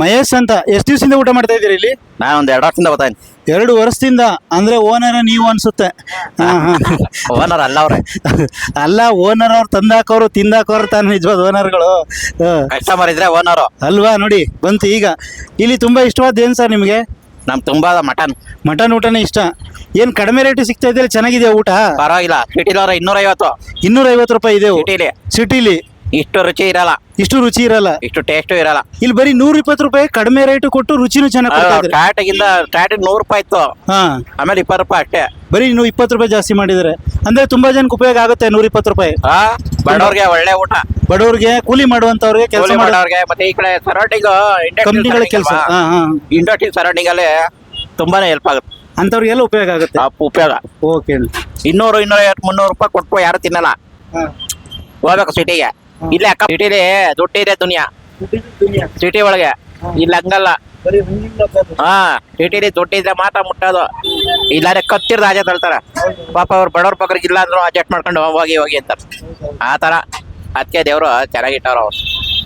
ಮಹೇಶ್ ಅಂತ ಎಷ್ಟು ದಿವಸದಿಂದ ಊಟ ಮಾಡ್ತಾ ಇದ್ದೀರಿ ಇಲ್ಲಿ? ನಾನು ಒಂದು ಎರಡು ವರ್ಷದಿಂದ ಬರ್ತಾನೆ ಎರಡು ವರ್ಷದಿಂದ ಅಂದ್ರೆ ಓನರ್ ನೀವು ಅನ್ಸುತ್ತೆ. ಹಾ ಹಾ. ಓನರ್ ಅಲ್ಲ ಅವ್ರೆ. ಅಲ್ಲ ಓನರ್ ಅವ್ರು ತಂದಾಕೋರು ತಿಂದಾಕೋರು ತಾನು ನಿಜವಾದ ಓನರ್ಗಳು ಕಸ್ಟಮರ್ ಇದ್ರೆ ಓನರು ಅಲ್ವಾ ನೋಡಿ ಬಂತು ಈಗ. ಇಲ್ಲಿ ತುಂಬಾ ಇಷ್ಟವಾದ ಏನು ಸರ್ ನಿಮಗೆ? ನಮ್ ತುಂಬಾ ಮಟನ್. ಮಟನ್ ಊಟನೇ ಇಷ್ಟ. ಏನು ಕಡಿಮೆ ರೇಟ್ ಸಿಗ್ತಾ ಇದೆಯಲ್ಲ ಚೆನ್ನಾಗಿದೆ ಊಟ? ಪರವಾಗಿಲ್ಲ. ಸಿಟಿಲಿ ಇನ್ನೂರೈವತ್ತು. ಇನ್ನೂರೈವತ್ತು ಇನ್ನೂರ ಐವತ್ತು ರೂಪಾಯಿ ಇದೆ ಸಿಟಿಲಿ ಸಿಟಿಲಿ ಇಷ್ಟು ರುಚಿ ಇರಲ್ಲ. ಇಷ್ಟು ರುಚಿ ಇರಲ್ಲ. ಇಷ್ಟು ಟೇಸ್ಟ್ ಇರಲ್ಲ. ಇಲ್ಲಿ ಬರೀ ನೂರ ಇಪ್ಪತ್ತು ರೂಪಾಯಿ ಕಡಿಮೆ ರೇಟ್ ಕೊಟ್ಟು ರುಚಿನೂ ಚೆನ್ನಾಗಿ ಸ್ಟಾರ್ಟಿಂಗ್ ನೂರು ರೂಪಾಯಿ ಇತ್ತು. ಆಮೇಲೆ ಇಪ್ಪತ್ತು ರೂಪಾಯಿ ಅಷ್ಟೇ. ಬರೀ ಇನ್ನು ಇಪ್ಪತ್ತು ರೂಪಾಯಿ ಜಾಸ್ತಿ ಮಾಡಿದ್ರೆ ಅಂದ್ರೆ ತುಂಬಾ ಜನಕ್ಕೆ ಉಪಯೋಗ ಆಗುತ್ತೆ ನೂರ ಇಪ್ಪತ್ತು ರೂಪಾಯಿ. ಆ ಬಡವ್ರಿಗೆ ಒಳ್ಳೆ ಊಟ. ಬಡವ್ರಿಗೆ ಕೂಲಿ ಮಾಡುವಂತವ್ರಿಗೆ ಕೆಲಸ ಮಾಡೋರಿಗೆ ಮತ್ತೆ ಈ ಕಡೆ ಸರೌಂಡಿಂಗ್ ಕಂಪ್ನಿಗಳ ಕೆಲಸ. ಇಂಡಸ್ಟ್ರಿ ಸರೌಂಡಿಂಗ್ ಅಲ್ಲಿ ತುಂಬಾನೇ ಹೆಲ್ಪ್ ಆಗುತ್ತೆ. ಅಂತವ್ರಿಗೆಲ್ಲ ಉಪಯೋಗ ಆಗುತ್ತೆ. ಉಪಯೋಗ. ಓಕೆ ಇನ್ನೂರು ಇನ್ನೂರ ಐವತ್ತು ಮುನ್ನೂರು ರೂಪಾಯಿ ಕೊಟ್ಟು ಯಾರು ತಿನ್ನಲ್ಲ. ಹೋಗ್ಬೇಕು ಸಿಟಿಗೆ ಇಲ್ಲೇ ಅಕ್ಕ ಸಿಟಿಲಿ ಇದೆ ದುನಿಯಾ. ಸಿಟಿ ಒಳಗೆ. ಇಲ್ಲ ಹಂಗಲ್ಲ. ಹಾ ಸಿಟಿಲಿ ದುಡ್ಡಿದ್ರೆ ಮಾತ್ರ ಮುಟ್ಟೋದು. ಇಲ್ಲಾಂದ್ರೆ ಕತ್ತಿರ್ದ ಆಜೆ ತಳ್ತಾರ. ಪಾಪ ಅವ್ರು ಬಡವ್ರ ಪಕ್ಕರಿಗೆ ಇಲ್ಲ ಅಂದ್ರು ಅಡ್ಜಸ್ಟ್ ಮಾಡ್ಕೊಂಡು ಹೋಗಿ ಹೋಗಿ ಅಂತ. ಆ ತರ ಅದಕ್ಕೆ ದೇವ್ರು ಚೆನ್ನಾಗಿಟ್ಟವ್ರು ಅವ್ರು.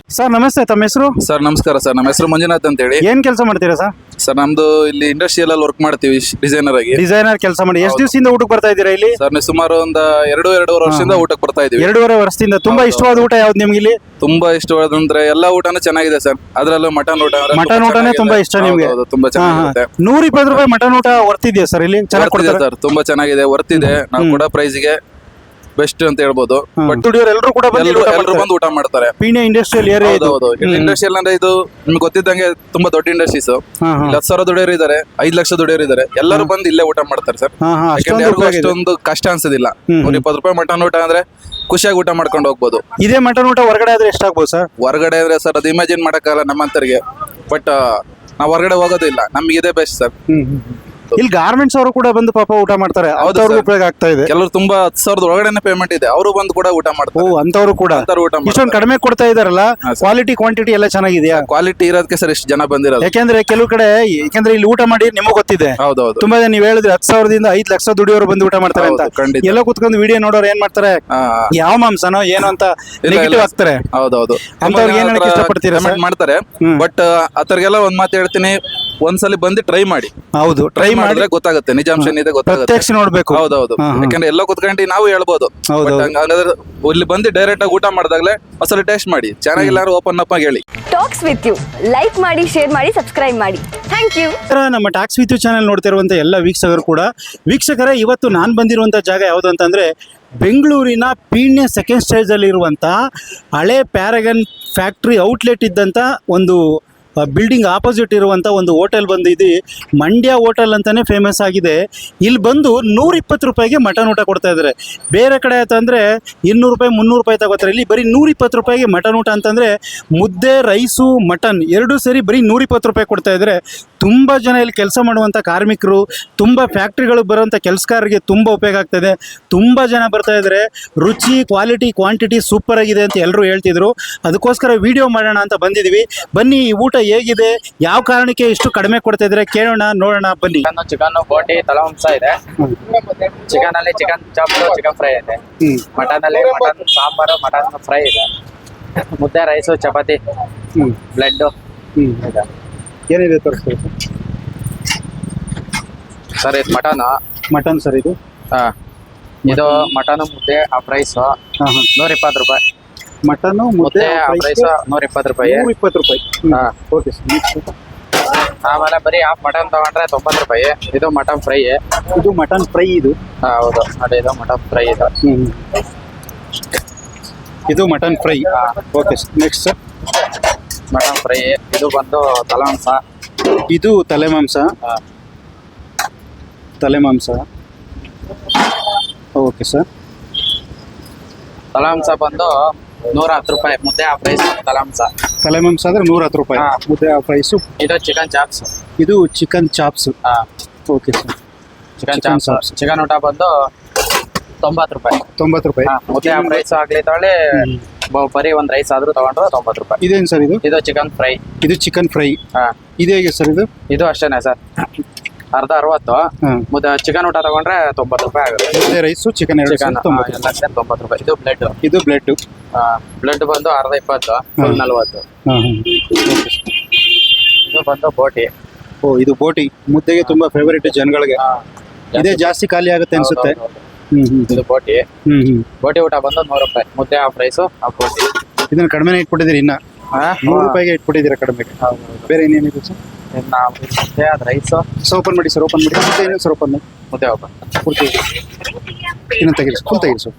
ಸರ್ ನಮಸ್ತೆ ತಮ್ಮ ಹೆಸರು? ಸರ್ ನಮಸ್ಕಾರ ಸರ್. ನಮ್ಮ ಹೆಸರು ಮಂಜುನಾಥ್ ಅಂತ ಹೇಳಿ ಏನ್ ಕೆಲಸ ಮಾಡ್ತೀರಾ ಸರ್? ಸರ್ ನಮ್ದು ಇಲ್ಲಿ ಇಂಡಸ್ಟ್ರಿಯಲ್ ಅಲ್ಲಿ ವರ್ಕ್ ಮಾಡ್ತೀವಿ ಡಿಸೈನರ್ ಆಗಿ. ಡಿಸೈನರ್ ಕೆಲಸ ಮಾಡಿ. ಎಷ್ಟು ದಿವಸದಿಂದ ಊಟಕ್ಕೆ ಬರ್ತಾ ಇದ್ದೀರಾ ಇಲ್ಲಿ? ಸರ್ ನೀವು ಸುಮಾರು ಒಂದ್ ಎರಡು ಎರಡೂವರೆ ವರ್ಷದಿಂದ ಊಟಕ್ಕೆ ಬರ್ತಾ ಇದೀವಿ ಎರಡೂವರೆ ವರ್ಷದಿಂದ ತುಂಬಾ ಇಷ್ಟವಾದ ಊಟ ಯಾವ್ದು ನಿಮ್ಗೆ ಇಲ್ಲಿ? ತುಂಬಾ ಇಷ್ಟವಾದಂದ್ರೆ ಎಲ್ಲಾ ಊಟನೂ ಚೆನ್ನಾಗಿದೆ ಸರ್. ಅದ್ರಲ್ಲೂ ಮಟನ್ ಊಟ ಅಂದ್ರೆ ಮಟನ್ ಊಟನೇ ತುಂಬಾ ಇಷ್ಟ ನಿಮ್ಗೆ? ಹೌದು, ತುಂಬಾ ಚೆನ್ನಾಗಿರುತ್ತೆ. ನೂರ ಇಪ್ಪತ್ತು ರೂಪಾಯಿ ಮಟನ್ ಊಟ ವರ್ತಿದ್ಯಾ ಸರ್ ಇಲ್ಲಿ? ಚೆನ್ನಾಗಿ ಕೊಡ್ತಾರೆ? ಸರ್ ತುಂಬಾ ಚೆನ್ನಾಗಿದೆ ವರ್ತಿದೆ. ಇದೆ ನಾವು ಕೂಡ ಕೊಡೋ ಪ್ರೈಸ್ಗೆ ಬೆಸ್ಟ್ ಅಂತ ಹೇಳ್ಬೋದು. ಬಟ್ ದುಡಿಯೋರು ಎಲ್ಲರೂ ಕೂಡ ಬಂದು ಇಲ್ಲಿ ಊಟ ಎಲ್ಲರೂ ಮಾಡ್ತಾರೆ. ಬಂದು ಊಟ ಮಾಡ್ತಾರೆ. ಪೀಣ್ಯ ಇಂಡಸ್ಟ್ರಿಯಲ್ ಏರಿಯಾ ಇದು. ಹೌದು ಇಲ್ಲಿ ಇಂಡಸ್ಟ್ರಿಯಲ್ ಅಂದ್ರೆ ಇದು ನಿಮ್ಗೆ ಗೊತ್ತಿದ್ದಂಗೆ ತುಂಬಾ ದೊಡ್ಡ ಇಂಡಸ್ಟ್ರೀಸ್ ಹಾ, ಹಾ. ಇಲ್ಲಿ ಹತ್ತು ಸಾವಿರ ದುಡಿಯೋರು ಇದಾರೆ ಐದ್ ಲಕ್ಷ ದುಡಿಯೋರು ಇದಾರೆ. ಎಲ್ಲರೂ ಬಂದು ಇಲ್ಲೇ ಊಟ ಮಾಡ್ತಾರೆ ಸರ್. ಹಾ ಹಾ ಅಷ್ಟೊಂದು ಯಾರಿಗೂ ಉಪಯೋಗ ಇದೆ. ಅಷ್ಟೊಂದು ಕಷ್ಟ ಅನ್ಸೋದಿಲ್ಲ. ಒಂದ್ ಇಪ್ಪತ್ತು ರೂಪಾಯಿ ಮಟನ್ ಊಟ ಅಂದ್ರೆ ಖುಷಿಯಾಗಿ ಊಟ ಮಾಡ್ಕೊಂಡು ಹೋಗ್ಬೋದು. ಇದೇ ಮಟನ್ ಊಟ ಹೊರಗಡೆ ಆದ್ರೆ ಎಷ್ಟಾಗ್ಬೋದು ಸರ್? ಹೊರಗಡೆ ಅಂದ್ರೆ ಸರ್ ಅದು ಇಮ್ಯಾಜಿನ್ ಮಾಡಕ್ಕಾಗಲ್ಲ ನಮ್ಮಂತರಿಗೆ ಬಟ್ ನಾವು ಹೊರಗಡೆ ಹೋಗೋದಿಲ್ಲ. ನಮ್ಗೆ ಇದೇ ಬೆಸ್ಟ್ ಸರ್. ಇಲ್ಲಿ ಗಾರ್ಮೆಂಟ್ಸ್ ಅವರು ಕೂಡ ಬಂದು ಪಾಪ ಊಟ ಮಾಡ್ತಾರೆ. ಅವ್ರಿಗೂ. ಉಪಯೋಗ ಆಗ್ತಾ ಇದೆ. ಕೆಲವರು ತುಂಬಾ ಹತ್ತು ಸಾವಿರದ ಒಳಗಡೆ ಪೇಮೆಂಟ್ ಇದೆ. ಅವರು ಬಂದು ಕೂಡ ಊಟ ಓ ಅಂತವರು ಕೂಡ. ಊಟ ಇಷ್ಟೊಂದು ಕಡಿಮೆ ಕೊಡ್ತಾ ಇದಾರಲ್ಲ? ಕ್ವಾಲಿಟಿ ಕ್ವಾಂಟಿಟಿ ಎಲ್ಲ ಚೆನ್ನಾಗಿದೆಯಾ? ಕ್ವಾಲಿಟಿ ಇರೋದಕ್ಕೆ ಸರ್ ಇಷ್ಟು ಜನ ಬಂದಿರೋದು. ಯಾಕೆಂದ್ರೆ ಕೆಲವು ಕಡೆ ಯಾಕೆಂದ್ರೆ ಇಲ್ಲಿ ಊಟ ಮಾಡಿ ನಿಮಗೆ ಗೊತ್ತಿದೆ. ಹೌದೌದು. ತುಂಬಾ ಜನ ನೀವು ಹೇಳಿದ್ರೆ ಹತ್ತು ಸಾವಿರದಿಂದ ಐದು ಲಕ್ಷ ದುಡಿಯೋರು ಬಂದು ಊಟ ಮಾಡ್ತಾರೆ ಅಂತ. ಎಲ್ಲ ಕುತ್ಕೊಂಡು ವಿಡಿಯೋ ನೋಡೋರು ಏನ್ ಮಾಡ್ತಾರೆ? ಯಾವ ಮಾಂಸನೋ ಏನೋ ಅಂತ ನೆಗೆಟಿವ್. ಆಗ್ತಾರೆ. ಹೌದೌದು. ಅಂತವ್ರಿಗೆ ಏನ್ ಇಷ್ಟಪಡ್ತೀರಾ? ಮಾಡ್ತಾರೆ. ಬಟ್ ಅತರ್ಗೆಲ್ಲ ಒಂದ್ ಮಾತು ಹೇಳ್ತೀನಿ. ಒಂದ್ಸಲಿ ಬಂದು ಟ್ರೈ ಮಾಡಿ. ಹೌದು ಟ್ರೈ ಟ್ರೈ ಮಾಡಿ ಮಾಡಿದ್ರೆ ಗೊತ್ತಾಗುತ್ತೆ ನಿಜಾಂಶ ಏನಿದೆ ಗೊತ್ತಾಗುತ್ತೆ. ಪ್ರತ್ಯಕ್ಷ ನೋಡ್ಬೇಕು. ಹೌದೌದು. ಹಾ, ಹಾ. ಯಾಕಂದ್ರೆ ಎಲ್ಲ ಕುತ್ಕೊಂಡು ನಾವು ಹೇಳ್ಬೋದು. ಹೌದು, But ಹೌದು. ಹಂಗಂದ್ರೆ ಇಲ್ಲಿ ಬಂದು ಡೈರೆಕ್ಟ್ ಆಗಿ ಊಟ ಮಾಡಿದಾಗಲೇ ಒಂದ್ಸಲಿ ಟೇಸ್ಟ್ ಮಾಡಿ. ಚೆನ್ನಾಗಿಲ್ಲ ಓಪನ್ ಅಪ್ ಆಗಿ ಹೇಳಿ. ಟಾಕ್ಸ್ ವಿತ್ ಯು ಲೈಕ್ ಮಾಡಿ ಶೇರ್ ಮಾಡಿ ಸಬ್ಸ್ಕ್ರೈಬ್ ಮಾಡಿ. ಥ್ಯಾಂಕ್ ಯು ನಮಸ್ಕಾರ, ನಮ್ಮ ಟ್ಯಾಕ್ಸ್ ವಿತ್ ಚಾನೆಲ್ ನೋಡ್ತಿರುವಂತ ಎಲ್ಲ ವೀಕ್ಷಕರು ಕೂಡ ವೀಕ್ಷಕರೇ ಇವತ್ತು ನಾನು ಬಂದಿರುವಂಥ ಜಾಗ ಯಾವುದು ಅಂತಂದ್ರೆ ಬೆಂಗಳೂರಿನ ಪೀಣ್ಯ ಸೆಕೆಂಡ್ ಸ್ಟೇಜಲ್ಲಿ ಇರುವಂತಹ ಹಳೆ ಪ್ಯಾರಗನ್ ಫ್ಯಾಕ್ಟ್ರಿ ಔಟ್ಲೆಟ್ ಇದ್ದಂಥ ಒಂದು ಬಿಲ್ಡಿಂಗ್ ಆಪೋಸಿಟ್ ಇರುವಂಥ ಒಂದು ಹೋಟೆಲ್ ಬಂದಿದೆ. ಮಂಡ್ಯ ಹೋಟೆಲ್ ಅಂತಲೇ ಫೇಮಸ್ ಆಗಿದೆ. ಇಲ್ಲಿ ಬಂದು ನೂರ ಇಪ್ಪತ್ತು ರೂಪಾಯಿಗೆ ಮಟನ್ ಊಟ ಕೊಡ್ತಾ ಇದ್ದಾರೆ. ಬೇರೆ ಕಡೆ ಅಂತಂದರೆ ಇನ್ನೂರು ರೂಪಾಯಿ, ಮುನ್ನೂರು ರೂಪಾಯಿ ತಗೋತಾರೆ. ಇಲ್ಲಿ ಬರೀ ನೂರ ಇಪ್ಪತ್ತು ರೂಪಾಯಿಗೆ ಮಟನ್ ಊಟ ಅಂತಂದರೆ ಮುದ್ದೆ ರೈಸು ಮಟನ್ ಎರಡೂ ಸೇರಿ ಬರೀ ನೂರಿಪ್ಪತ್ತು ರೂಪಾಯಿ ಕೊಡ್ತಾ ಇದ್ದಾರೆ. ತುಂಬ ಜನ ಇಲ್ಲಿ ಕೆಲಸ ಮಾಡುವಂಥ ಕಾರ್ಮಿಕರು, ತುಂಬ ಫ್ಯಾಕ್ಟ್ರಿಗಳಿಗೆ ಬರುವಂಥ ಕೆಲಸಗಾರರಿಗೆ ತುಂಬ ಉಪಯೋಗ ಆಗ್ತದೆ ತುಂಬ ಜನ ಬರ್ತಾ ಇದ್ದಾರೆ. ರುಚಿ ಕ್ವಾಲಿಟಿ ಕ್ವಾಂಟಿಟಿ ಸೂಪರ್ ಆಗಿದೆ ಅಂತ ಎಲ್ಲರೂ ಹೇಳ್ತಿದ್ರು. ಅದಕ್ಕೋಸ್ಕರ ವಿಡಿಯೋ ಮಾಡೋಣ ಅಂತ ಬಂದಿದ್ದೀವಿ. ಬನ್ನಿ, ಈ ಊಟ ಹೇಗಿದೆ? ಯಾವ ಕಾರಣಕ್ಕೆ ಇಷ್ಟು ಕಡಿಮೆ ಕೊಡ್ತಾ ಇದ್ರೆ ಕೇಳೋಣ ನೋಡೋಣ ಬನ್ನಿ. ಚಿಕನ್ ಚಿಕನ್ ಬೋಟಿ ತಲವಂಸ ಇದೆ. ಚಿಕನ್ ಅಲ್ಲಿ ಚಿಕನ್ ಚಾಪ್ ಚಿಕನ್ ಫ್ರೈ ಇದೆ. ಮಟನ್ ಅಲ್ಲಿ ಮಟನ್ ಸಾಂಬಾರು ಮಟನ್ ಫ್ರೈ ಇದೆ. ಮುದ್ದೆ ರೈಸು ಚಪಾತಿ ಬ್ಲಡ್ ಏನಿದೆ ತೋರಿಸ್ತೀವಿ ಸರ್ ಇದು ಮಟನ್? ಮಟನ್ ಸರ್ ಇದು? ಹಾ. ಇದು ಮಟನ್. ಮುದ್ದೆ ಆ ಪ್ರೈಸ್ ನೂರ ಇಪ್ಪತ್ತು ರೂಪಾಯಿ. ಮಟನ್ನು ಮುದ್ದೆ ಪ್ರೈಸ್ ನೂರ ಇಪ್ಪತ್ತು ರೂಪಾಯಿ. ನೂರ ಇಪ್ಪತ್ತು ರೂಪಾಯಿ. ಹಾ. ಓಕೆ ಸರ್ ನೆಕ್ಸ್ಟ್ ಆಮೇಲೆ ಬರೀ ಹಾಫ್ ಮಟನ್ ತಗೊಂಡ್ರೆ ತೊಂಬತ್ತು ರೂಪಾಯಿ. ಇದು ಮಟನ್ ಫ್ರೈ ಇದು ಮಟನ್ ಫ್ರೈ ಇದು. ಹೌದು. ಅದೇ ಇದು ಮಟನ್ ಫ್ರೈ ಇದು. ಇದು mutton fry okay sir next sir mutton fry ಇದು ಬಂದು ತಲವಂಸ ಇದು ತಲೆ ಮಾಂಸ ಹಾ. ತಲೆ ಮಾಂಸ ಓಕೆ ಸರ್ ತಲವಂಸ ಬಂದು ನೂರ ಹತ್ತು ರೂಪಾಯಿ ಮುದ್ದೆ ಆ ಪ್ರೈಸ್ ತಲವಂಸ ತಲೆ ಮಾಂಸ ಅಂದ್ರೆ ನೂರ ಹತ್ತು ರೂಪಾಯಿ. ಹಾ. ಮುದ್ದೆ ಆ ಪ್ರೈಸು ಇದು ಚಿಕನ್ ಚಾಪ್ಸ್ ಇದು chicken chops okay sir chicken chops chicken ಊಟ ಬಂದು ತೊಂಬತ್ತು ರೂಪಾಯಿ. ತೊಂಬತ್ತು ರೂಪಾಯಿ. ಹಾ, ಮುದ್ದೆ ಆ ಪ್ರೈಸ್ ಆಗ್ಲಿ ತಗೊಳ್ಳಿ ಬ- ಬರೀ ಒಂದ್ ರೈಸ್ ಆದ್ರೂ ತಗೊಂಡ್ರೆ ತೊಂಬತ್ತು ರೂಪಾಯಿ. ಇದೇನು ಸರ್ ಇದು? ಇದು ಚಿಕನ್ ಫ್ರೈ ಇದು ಚಿಕನ್ ಫ್ರೈ ಹಾ. ಇದು ಹೇಗೆ ಸರ್ ಇದು? ಇದು ಅಷ್ಟೇನೆ ಸರ್ ಅರ್ಧ ಅರವತ್ತು. ಮುದ್ದೆ ಚಿಕನ್ ಊಟ ತಗೊಂಡ್ರೆ ತೊಂಬತ್ತು ರೂಪಾಯಿ ಆಗುತ್ತೆ. ಮುದ್ದೆ ರೈಸು ಚಿಕನ್ ಎರಡು ಚಿಕನ್ ತೊಂಬತ್ತು ಎಲ್ಲ ಸೇರಿ ತೊಂಬತ್ತು ರೂಪಾಯಿ. ಇದು ಬ್ಲಡ್ ಇದು ಬ್ಲಡ್ ಬ್ಲಡ್ ಬಂದು ಅರ್ಧ ಇಪ್ಪತ್ತು ಫುಲ್ ನಲ್ವತ್ತು. ಸ್ಪೆಷಲ್ ಬಂದು ಬೋಟಿ. ಓ ಇದು ಬೋಟಿ. ಮುದ್ದೆಗೆ ತುಂಬಾ ಫೇವರೇಟ್ ಜನಗಳಿಗೆ. ಇದೇ ಜಾಸ್ತಿ ಖಾಲಿ ಆಗುತ್ತೆ ಅನ್ಸುತ್ತೆ. ಇದು ಬೋಟಿ. ಬೋಟಿ ಊಟ ಬಂದು ನೂರು ರೂಪಾಯಿ. ಮುದ್ದೆ ಹಾಫ್ ರೈಸು ಹಾಫ್ ಬೋಟಿ. ಇದನ್ನ ಕಡಿಮೆನೇ ಇಟ್ಬಿಟ್ಟಿದ್ದೀರಿ ಇನ್ನ. ನೂರು ರೂಪಾಯಿಗೆ ಇಟ್ಬಿಟ್ಟಿದ್ದೀರಾ ಕಡಿಮೆ ಬೇರೆ ಏನೇನಿದೆ ಸರ್? ಮುದ್ದೆ ಅದು ರೈಸು ಸರ್ ಓಪನ್ ಮಾಡಿ ಸರ್ ಓಪನ್ ಮಾಡಿ. ಮತ್ತೆ ಏನು ಸರ್ ಓಪನ್ ಮಾಡಿ. ಮುದ್ದೆ ಓಪನ್ ಪೂರ್ತಿ. ಇನ್ನು ತೆಗಿರಿ ಫುಲ್ ತೆಗಿರಿ ಸರ್.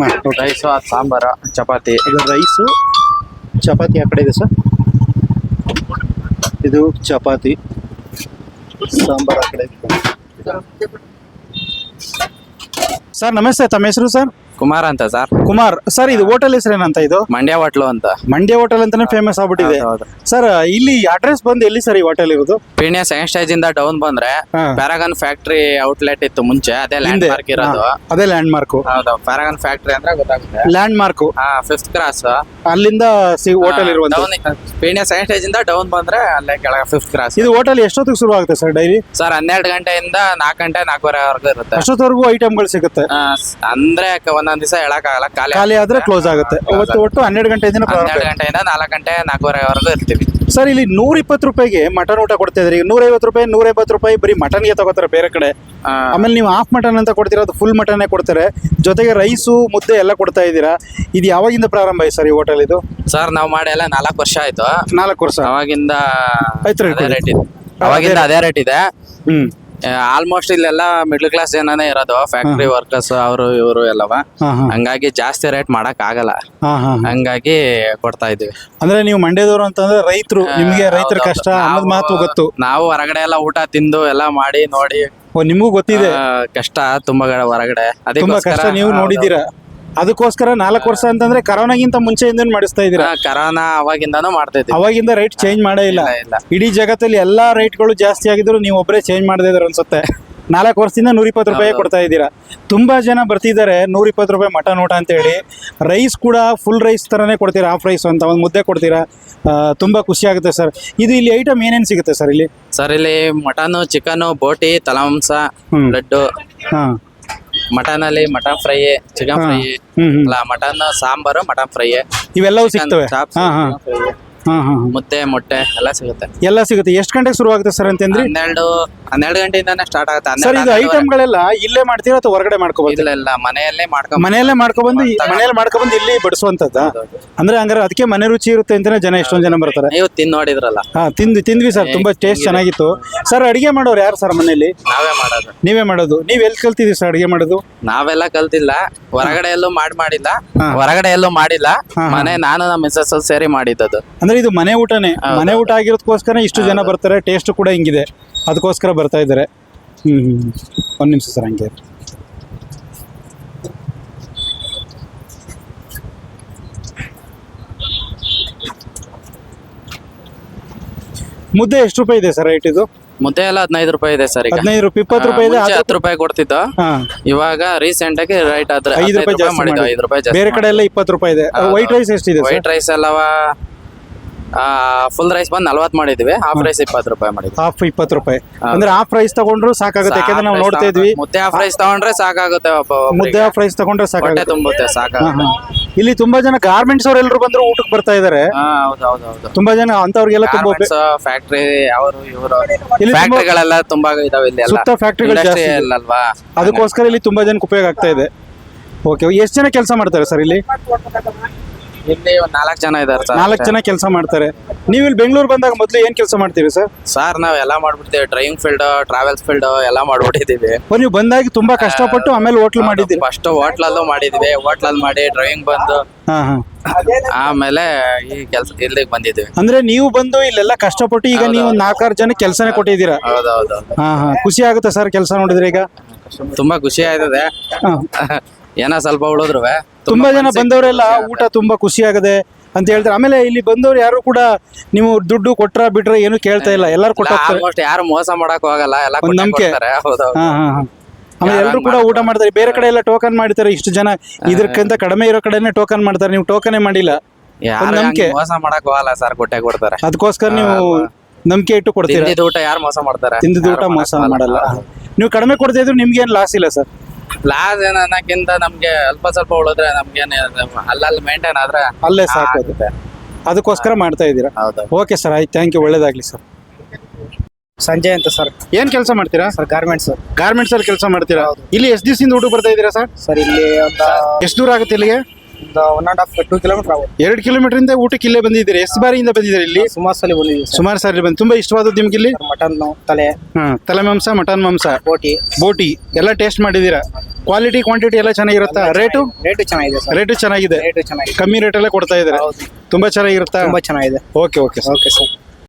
ಹಾಂ ರೈಸು ಅದು ಸಾಂಬಾರು ಚಪಾತಿ. ಇದು ರೈಸು ಚಪಾತಿ ಆ ಕಡೆ ಇದೆ ಸರ್. ಇದು ಚಪಾತಿ. ಸಾಂಬಾರು ಆ ಕಡೆ ಇದೆ. ಸರ್ ನಮಸ್ತೆ ತಮ್ಮ ಹೆಸರು ಸರ್? ಕುಮಾರ್ ಅಂತ ಸರ್. ಕುಮಾರ್ ಸರ್ ಇದು ಹೋಟೆಲ್ ಹೆಸರೇನಂತ ಇದು? ಮಂಡ್ಯ ಹೋಟ್ಲು ಅಂತ. ಮಂಡ್ಯ ಹೋಟೆಲ್ ಅಂತಾನೆ ಫೇಮಸ್ ಆಗ್ಬಿಟ್ಟಿದೆ. ಹೌದು, ಸರ್ ಇಲ್ಲಿ ಅಡ್ರೆಸ್ ಬಂದು ಎಲ್ಲಿ ಸರ್ ಈ ಹೋಟೆಲ್ ಇರೋದು? ಪೀಣ್ಯ ಸೆಕೆಂಡ್ ಸ್ಟೇಜ್ ಇಂದ ಡೌನ್ ಬಂದ್ರೆ ಹಾ. ಪ್ಯಾರಾಗನ್ ಫ್ಯಾಕ್ಟ್ರಿ ಔಟ್ಲೆಟ್ ಇತ್ತು ಮುಂಚೆ ಅದೇ ಲ್ಯಾಂಡ್ ಹಿಂದೆ. ಮಾರ್ಕ್ ಇರೋದು. ಹಾ, ಅದೇ ಲ್ಯಾಂಡ್ ಮಾರ್ಕ್ ಹೌದು ಪ್ಯಾರಾಗನ್ ಫ್ಯಾಕ್ಟ್ರಿ ಅಂದ್ರೆ ಗೊತ್ತಾಗುತ್ತೆ. ಲ್ಯಾಂಡ್ ಮಾರ್ಕ್ ಫಿಫ್ತ್ ಕ್ರಾಸ್ ಅಲ್ಲಿಂದ ಸಿ ಹೋಟೆಲ್ ಇರುವಂತ. ಪೀಣ್ಯ ಸ್ಟೇಜ್ ಇಂದ ಡೌನ್ ಬಂದ್ರೆ ಅಲ್ಲೇ ಕೆಳಗೆ ಫಿಫ್ತ್ ಕ್ರಾಸ್ ಇದು ಹೋಟೆಲ್ ಎಷ್ಟೊತ್ತಿಗೆ ಶುರು ಆಗುತ್ತೆ ಸರ್ ಡೈಲಿ ಸರ್ ಹನ್ನೆರಡು ಗಂಟೆಯಿಂದ ನಾಲ್ಕು ಗಂಟೆ ನಾಲ್ಕೂವರೆವರೆಗೂ ಇರುತ್ತೆ. ಅಷ್ಟೊತ್ತವರೆಗೂ ಐಟಮ್ಗಳು ಸಿಗುತ್ತೆ. ಆ, ಸ್- ಅಂದ್ರೆ ಕ- ಒಂದೊಂದ್ ದಿವಸ ಹೇಳಕ್ಕಾಗಲ್ಲ ಖಾಲಿ ಖಾಲಿ ಆದ್ರೆ ಕ್ಲೋಸ್ ಆಗುತ್ತೆ. ಅವತ್ತು ಒಟ್ಟು ಹನ್ನೆರಡು ಗಂಟೆಯಿಂದ ಪ್ರಾರಂಭ ಹನ್ನೆರಡು ಗಂಟೆಯಿಂದ ನಾಲ್ಕು ಗಂಟೆ ನಾಲ್ಕೂವರೆವರೆಗೂ ಇರ್ತೀವಿ. ಸರ್ ಇಲ್ಲಿ ನೂರ ಇಪ್ಪತ್ತು ರೂಪಾಯಿಗೆ ಮಟನ್ ಊಟ ಕೊಡ್ತಾ ಇದ್ರಿ ಈಗ ನೂರೈವತ್ತು ರೂಪಾಯಿ ನೂರ ಐವತ್ತು ರೂಪಾಯಿ ಬರೀ ಮಟನ್ಗೆ ತಗೋತಾರೆ ಬೇರೆ ಕಡೆ. ಆಮೇಲೆ ನೀವು ಹಾಫ್ ಮಟನ್ ಅಂತ ಕೊಡ್ತೀರಾ ಅದು ಫುಲ್ ಮಟನ್ನೇ ಕೊಡ್ತಾರೆ. ಜೊತೆಗೆ ರೈಸು ಮುದ್ದೆ ಎಲ್ಲ ಕೊಡ್ತಾ ಇದ್ದೀರಾ. ಇದು ಯಾವಾಗಿಂದ ಪ್ರಾರಂಭ ಆಯ್ತು ಸರ್ ಈ ಹೋಟೆಲ್ ಇದು? ಸರ್ ನಾವು ಮಾಡಿ ಎಲ್ಲ ನಾಲ್ಕು ವರ್ಷ ಆಯ್ತು. ನಾಲ್ಕು ವರ್ಷ. ಅವಾಗಿಂದ ಆಯ್ತು ಅದೇ. ರೇಟ್ ಇದೆ. ಅವಾಗಿಂದ ಅದೇ ರೇಟ್ ಇದೆ. ಹ್ಮ್. ಆಲ್ಮೋಸ್ಟ್ ಇಲ್ಲೆಲ್ಲ ಮಿಡ್ಲ್ ಕ್ಲಾಸ್ ಏನೇ ಇರೋದು. ಫ್ಯಾಕ್ಟ್ರಿ ವರ್ಕರ್ಸ್ ಅವರು ಇವರು ಎಲ್ಲವ. ಹಂಗಾಗಿ ಜಾಸ್ತಿ ರೇಟ್ ಮಾಡಕ್ ಆಗಲ್ಲ. ಹಂಗಾಗಿ ಕೊಡ್ತಾ ಇದೀವಿ ಅಂದ್ರೆ ನೀವು ಮಂಡ್ಯದವರು ಅಂತಂದ್ರೆ ರೈತರು ನಿಮಗೆ ರೈತರ ಕಷ್ಟ ಅನ್ನೋದು ಮಾತು ಗೊತ್ತು. ನಾವು ಹೊರಗಡೆ ಎಲ್ಲ ಊಟ ತಿಂದು ಎಲ್ಲ ಮಾಡಿ ನೋಡಿ. ಓ ನಿಮಗೂ ಗೊತ್ತಿದೆ. ಕಷ್ಟ ತುಂಬಾ ಹೊರಗಡೆ. ತುಂಬಾ ಕಷ್ಟ ನೀವು ಹೌದು. ಅದಕ್ಕೋಸ್ಕರ ನಾಲ್ಕು ವರ್ಷ ಅಂತಂದ್ರೆ ಕರೋನಾಗಿಂತ ಮುಂಚೆಯಿಂದ ಮಾಡಿಸ್ತಾ ಇದ್ದೀರಾ? ಆ, ಕರೋನಾ ಅವಾಗಿಂದಾನು ಮಾಡ್ತಾ ಇದ್ದೀವಿ. ಅವಾಗಿಂದ ರೈಟ್ ಚೇಂಜ್ ಮಾಡೇ ಇಲ್ಲ. ಇಡೀ ಜಗತ್ತಲ್ಲಿ ಎಲ್ಲಾ ರೈಟ್ಗಳು ಜಾಸ್ತಿ ಆಗಿದ್ರು ನೀವು ಒಬ್ಬರೇ ಚೇಂಜ್ ಮಾಡದೇ ಇದ್ರ ಅನ್ಸುತ್ತೆ. ನಾಲ್ಕು ವರ್ಷದಿಂದ ನೂರ ಇಪ್ಪತ್ತು ರೂಪಾಯಿ ಕೊಡ್ತಾ ಇದ್ದೀರಾ. ತುಂಬಾ ಜನ ಬರ್ತಿದ್ದಾರೆ ನೂರ ಇಪ್ಪತ್ತು ರೂಪಾಯಿ ಮಟನ್ ಊಟ ಅಂತ ಹೇಳಿ ರೈಸ್ ಕೂಡ ಫುಲ್ ರೈಸ್ ತರನೇ ಕೊಡ್ತೀರಾ ಹಾಫ್ ರೈಸ್ ಅಂತ ಒಂದು ಮುದ್ದೆ ಕೊಡ್ತೀರಾ? ತುಂಬಾ ಖುಷಿ ಆಗುತ್ತೆ ಸರ್ ಇದು ಇಲ್ಲಿ ಐಟಮ್ ಏನೇನು ಸಿಗುತ್ತೆ ಸರ್ ಇಲ್ಲಿ? ಸರ್ ಇಲ್ಲಿ ಮಟನ್ ಚಿಕನ್ ಬೋಟಿ ತಲಾಂಸ ಹ್ಮ್. ಮಟನ್ ಅಲ್ಲಿ ಮಟನ್ ಫ್ರೈ ಚಿಕನ್ ಫ್ರೈ ಅಲ್ಲ ಮಟನ್ ಸಾಂಬಾರು ಮಟನ್ ಫ್ರೈ. ಇವೆಲ್ಲವೂ ಸಿಗ್ತವೆ. ಹಾ ಹಾ. ಹಾ ಹಾ ಮುದ್ದೆ ಮೊಟ್ಟೆ ಎಲ್ಲ ಸಿಗುತ್ತೆ. ಎಲ್ಲ ಸಿಗುತ್ತೆ. ಎಷ್ಟು ಗಂಟೆಗೆ ಶುರು ಆಗುತ್ತೆ ಸರ್ ಅಂತಂದ್ರೆ? ಹನ್ನೆರಡು ಹನ್ನೆರಡು ಗಂಟೆಯಿಂದಾನೆ ಸ್ಟಾರ್ಟ್ ಆಗುತ್ತೆ. ಸರ್ ಇದು. ಐಟಮ್ಗಳೆಲ್ಲ ಇಲ್ಲೇ ಮಾಡ್ತೀರಾ ಅಥವಾ ಹೊರಗಡೆ ಮಾಡ್ಕೋಬಹುದು ಇಲ್ಲ ಇಲ್ಲ ಮನೆಯಲ್ಲೇ ಮಾಡ್ಕೊಂಡ್ ಮನೆಯಲ್ಲೇ ಮಾಡ್ಕೊಬಂದು ಮನೆಯಲ್ಲಿ ಮಾಡ್ಕೊಬಂದು ಇಲ್ಲಿ ಬಡಿಸುವಂತದ್ದ ಅಂದ್ರೆ ಹಂಗಾರೆ ಅದಕ್ಕೆ ಮನೆ ರುಚಿ ಇರುತ್ತೆ ಅಂತಾನೆ ಜನ ಎಷ್ಟೊಂದ್ ಜನ ಬರ್ತಾರೆ. ನೀವು ತಿಂದ್ ನೋಡಿದ್ರಲ್ಲ. ಹಾ ತಿಂದು ತಿಂದ್ವಿ ಸರ್ ತುಂಬಾ ಟೇಸ್ಟ್ ಚೆನ್ನಾಗಿತ್ತು. ಸರ್ ಅಡಿಗೆ ಮಾಡೋರು ಯಾರು ಸರ್ ಮನೆಯಲ್ಲಿ? ನಾವೇ ಮಾಡೋದು. ನೀವೇ ಮಾಡೋದು. ನೀವ್ ಎಲ್ಲಿ ಕಲ್ತಿದ್ರಿ ಸರ್ ಅಡಿಗೆ ಮಾಡೋದು? ನಾವೆಲ್ಲ ಕಲ್ತಿಲ್ಲ. ಹೊರಗಡೆ ಎಲ್ಲೂ ಮಾಡಿ ಮಾಡಿಲ್ಲ. ಹೊರಗಡೆ ಎಲ್ಲೂ ಮಾಡಿಲ್ಲ. ಮನೆ ನಾನು ನಮ್ಮ ಮಿಸಸ್ ಸೇರಿ ಮಾಡಿದ್ದದು ಅಂದ್ರೆ ಇದು ಮನೆ ಊಟನೇ. ಮನೆ ಊಟ ಆಗಿರೋದಕ್ಕೋಸ್ಕರ ಇಷ್ಟು ಜನ ಬರ್ತಾರೆ ಟೇಸ್ಟ್ ಕೂಡ ಹಿಂಗಿದೆ. ಅದಕ್ಕೋಸ್ಕರ ಬರ್ತಾ ಇದ್ದಾರೆ. ಒಂದ್ ನಿಮಿಷ ಸರ್ ಹಂಗೆ. ಮುದ್ದೆ ಎಷ್ಟು ರೂಪಾಯಿ ಇದೆ ಸರ್ ರೈಟ್ ಇದು? ಮುದ್ದೆ ಎಲ್ಲ ಹದಿನೈದು ರೂಪಾಯಿ ಇದೆ ಸರ್ ಈಗ. ಹದಿನೈದು ರೂಪಾಯಿ ಇಪ್ಪತ್ತು ರೂಪಾಯಿ ಇದೆ ಮುಂಚೆ ಹತ್ತು ರೂಪಾಯಿ ಕೊಡ್ತಿದ್ದ ಹಾ. ಇವಾಗ ರೀಸೆಂಟ್ ಆಗಿ ರೈಟ್ ಆದ್ರೆ ಐದು ರೂಪಾಯಿ ಜಾಸ್ತಿ ಮಾಡಿದ್ದು. ಐದು ರೂಪಾಯಿ ಜಾಸ್ತಿ ಬೇರೆ ಕಡೆ ಎಲ್ಲ ಇಪ್ಪತ್ತು ರೂಪಾಯಿ ಇದೆ. ವೈಟ್ ರೈಸ್ ಎಷ್ಟಿದೆ ವೈಟ್ ರೈಸ್ ಎಲ್ಲವ ಫುಲ್ ರೈಸ್ ಬಂದ್ ನಲ್ವತ್ತು ಮಾಡಿದ್ವಿ. ಹಾಫ್ ರೈಸ್ ಇಪ್ಪತ್ತು ರೂಪಾಯಿ ಮಾಡಿದ್ವಿ. ಹಾಫ್ ಇಪ್ಪತ್ತು ರೂಪಾಯಿ. ಅಂದ್ರೆ ಹಾಫ್ ರೈಸ್ ತಗೊಂಡ್ರು ಸಾಕಾಗುತ್ತೆ ಯಾಕಂದ್ರೆ ನಾವು ನೋಡ್ತಾ ಇದ್ವಿ. ಮುದ್ದೆ ಹಾಫ್ ರೈಸ್ ತಗೊಂಡ್ರೆ ಸಾಕಾಗುತ್ತೆ. ಮುದ್ದೆ ಹಾಫ್ ರೈಸ್ ತಗೊಂಡ್ರೆ ಸಾಕಾಗುತ್ತೆ. ತುಂಬುತ್ತೆ ಸಾಕಾಗುತ್ತೆ. ಇಲ್ಲಿ ತುಂಬಾ ಜನ ಗಾರ್ಮೆಂಟ್ಸ್ ಅವರೆಲ್ಲರೂ ಬಂದ್ರು ಊಟಕ್ಕೆ ಬರ್ತಾ ಇದಾರೆ. ತುಂಬಾ ಜನ ಅಂತವ್ರಿಗೆಲ್ಲ ತುಂಬಾ ಫ್ಯಾಕ್ಟ್ರಿ ಅವರು ಇವರು. ಫ್ಯಾಕ್ಟ್ರಿಗಳೆಲ್ಲ ತುಂಬಾ ಇದಾವೆ ಇಲ್ಲಿ ಸುತ್ತ ಫ್ಯಾಕ್ಟ್ರಿಗಳು ಜಾಸ್ತಿ. ಅಲ್ವಾ ಅದಕ್ಕೋಸ್ಕರ ಇಲ್ಲಿ ತುಂಬಾ ಜನಕ್ಕೆ ಉಪಯೋಗ ಆಗ್ತಾ ಇದೆ. ಓಕೆ ಎಷ್ಟು ಜನ ಕೆಲಸ ಮಾಡ್ತಾರೆ ಸರ್ ಇಲ್ಲಿ? ಇಲ್ಲಿ ನಾಲ್ಕು ಜನ ಇದಾರೆ ಸರ್ ನಾಲ್ಕು ಜನ ಕೆಲಸ ಮಾಡ್ತಾರೆ. ನೀವು ಇಲ್ಲಿ ಬೆಂಗಳೂರು ಬಂದಾಗ ಮೊದಲು ಏನ್ ಕೆಲಸ ಮಾಡ್ತೀರಿ ಸರ್? ಸರ್ ನಾವ್ ಎಲ್ಲ ಮಾಡ್ಬಿಡ್ತೀವಿ. ಡ್ರೈವಿಂಗ್ ಫೀಲ್ಡ್ ಟ್ರಾವೆಲ್ಸ್ ಫೀಲ್ಡ್ ಎಲ್ಲ ಮಾಡ್ಬಿಟ್ಟಿದೀವಿ. ಓ, ನೀವು ಬಂದಾಗ ತುಂಬಾ ಕಷ್ಟಪಟ್ಟು ಆಮೇಲೆ ಹೋಟ್ಲ್ ಮಾಡಿದ್ದೀರಿ. ಫಸ್ಟ್ ಹೋಟ್ಲಲ್ಲೂ ಮಾಡಿದ್ವಿ. ಹೋಟ್ಲಲ್ಲಿ ಮಾಡಿ ಡ್ರೈವಿಂಗ್ ಬಂದು ಹಾ ಹಾ. ಆಮೇಲೆ ಈ ಕೆಲ್ಸ ಇಲ್ಲಿಗೆ ಬಂದಿದ್ದೀವಿ ಅಂದ್ರೆ ನೀವು ಬಂದು ಇಲ್ಲೆಲ್ಲ ಕಷ್ಟಪಟ್ಟು ಈಗ ನೀವು ನಾಲ್ಕಾರು ಜನ ಕೆಲಸನೇ ಕೊಟ್ಟಿದ್ದೀರಾ? ಹೌದೌದು ಹಾ ಹಾ. ಖುಷಿ ಆಗುತ್ತೆ ಸರ್ ಕೆಲಸ ನೋಡಿದ್ರೆ ಈಗ? ತುಂಬಾ ಖುಷಿ ಆಯ್ತದೆ. ಹಾ. ಏನೋ ಸ್ವಲ್ಪ ಉಳಿದ್ರು ತುಂಬಾ ಜನ ಬಂದವರೆಲ್ಲ ಊಟ ತುಂಬಾ ಖುಷಿ ಆಗದೆ ಅಂತ ಹೇಳ್ತಾರೆ. ಆಮೇಲೆ ಇಲ್ಲಿ ಬಂದವ್ರು ಯಾರು ಕೂಡ ನೀವು ದುಡ್ಡು ಕೊಟ್ರ ಬಿಟ್ರೆ ಏನು ಕೇಳ್ತಾ ಇಲ್ಲ. ಎಲ್ಲಾರು ಕೊಟ್ಟ ಯಾರು ಮೋಸ ಮಾಡಕ್ ಹೋಗಲ್ಲ ಎಲ್ಲ ನಂಬಿಕೆ. ಆಮೇಲೆ ಎಲ್ಲರೂ ಕೂಡ ಊಟ ಮಾಡ್ತಾರೆ. ಬೇರೆ ಕಡೆ ಎಲ್ಲ ಟೋಕನ್ ಮಾಡ್ತಾರೆ ಇಷ್ಟು ಜನ ಇದಕ್ಕಿಂತ ಕಡಿಮೆ ಇರೋ ಕಡೆನೆ ಟೋಕನ್ ಮಾಡ್ತಾರೆ. ನೀವು ಟೋಕನೇ ಮಾಡಿಲ್ಲ. ನಂಬಿಕೆ. ಮೋಸ ಮಾಡಕ್ ಹೋಗಲ್ಲ ಸರ್ ಕೊಟ್ಟೆ ಕೊಡ್ತಾರೆ. ಅದಕ್ಕೋಸ್ಕರ ನೀವು ನಂಬಿಕೆ ಇಟ್ಟು ಕೊಡ್ತೀರಾ? ಊಟ ಯಾರು ಮೋಸ ಮಾಡ್ತಾರೆ? ತಿಂದಿದ ಊಟ ಮೋಸ ಮಾಡಲ್ಲ. ನೀವು ಕಡಿಮೆ ಕೊಡ್ತಾ ಇದ್ರು ನಿಮ್ಗೆ ಏನ್ ಲಾಸ್ ಇಲ್ಲ ಸರ್? ಲಾಸ್ ಏನ ಅನ್ನಕ್ಕಿಂತ ನಮ್ಗೆ ಅಲ್ಪ ಸ್ವಲ್ಪ ಉಳಿದ್ರೆ ನಮ್ಗೆ ಅಲ್ಲಲ್ಲಿ ಮೇಂಟೈನ್ ಆದ್ರೆ ಅಲ್ಲೇ ಸಾಕು ಅದಕ್ಕೋಸ್ಕರ ಮಾಡ್ತಾ ಇದ್ದೀರಾ? ಹೌದು. ಓಕೆ ಸರ್ ಆಯ್ತು. ಥ್ಯಾಂಕ್ ಯು ಒಳ್ಳೇದಾಗ್ಲಿ ಸರ್. ಸಂಜಯ್ ಅಂತ ಸರ್. ಏನು ಕೆಲಸ ಮಾಡ್ತೀರಾ? ಸರ್ ಗಾರ್ಮೆಂಟ್ಸ್ ಗಾರ್ಮೆಂಟ್ಸ್ ಅಲ್ಲಿ ಕೆಲಸ ಮಾಡ್ತೀರಾ? ಇಲ್ಲಿ ಎಷ್ಟು ದಿವಸದಿಂದ ಊಟ ಬರ್ತಾ ಇದ್ದೀರಾ ಸರ್? ಸರ್ ಇಲ್ಲಿ ಒಂದು ಎಷ್ಟು ದೂರ ಆಗುತ್ತೆ ಇಲ್ಲಿಗೆ? ಒಂದು one and half two kilometre ಆಗುತ್ತೆ. ಎರಡು ಕಿಲೋಮೀಟರ್ ಇಂದ ಊಟಕ್ಕೆ ಇಲ್ಲೇ ಬಂದಿದ್ದೀರಿ? ಎಷ್ಟು ಬಾರಿಯಿಂದ ಬಂದಿದ್ದೀರಿ ಇಲ್ಲಿ? ಸುಮಾರು ಸಲ ಬಂದಿದ್ದೀವಿ ಸರ್. ಸುಮಾರು ಸಾರಿ ಬಂದು ತುಂಬಾ ಇಷ್ಟವಾದದ್ದು ನಿಮ್ಗೆ ಇಲ್ಲಿ? ಮಟನ್ ತಲೆ. ಹ್ಮ್ ತಲೆ ಮಾಂಸ ಮಟನ್ ಮಾಂಸ. ಬೋಟಿ. ಬೋಟಿ. ಎಲ್ಲ ಟೇಸ್ಟ್ ಮಾಡಿದ್ದೀರಾ? ಕ್ವಾಲಿಟಿ ಕ್ವಾಂಟಿಟಿ ಎಲ್ಲ ಚೆನ್ನಾಗಿರುತ್ತಾ? ರೇಟು? ರೇಟು ಚೆನ್ನಾಗಿದೆ ಸರ್. ರೇಟು ಚೆನ್ನಾಗಿದೆ. ರೇಟು ಚೆನ್ನಾಗಿದೆ. ಕಮ್ಮಿ ರೇಟಲ್ಲೇ ಕೊಡ್ತಾ ಇದ್ದಾರೆ? ಹೌದು. ತುಂಬಾ ಚೆನ್ನಾಗಿರುತ್ತಾ? ತುಂಬಾ ಚೆನ್ನಾಗಿದೆ. Okay okay sir. Okay sir.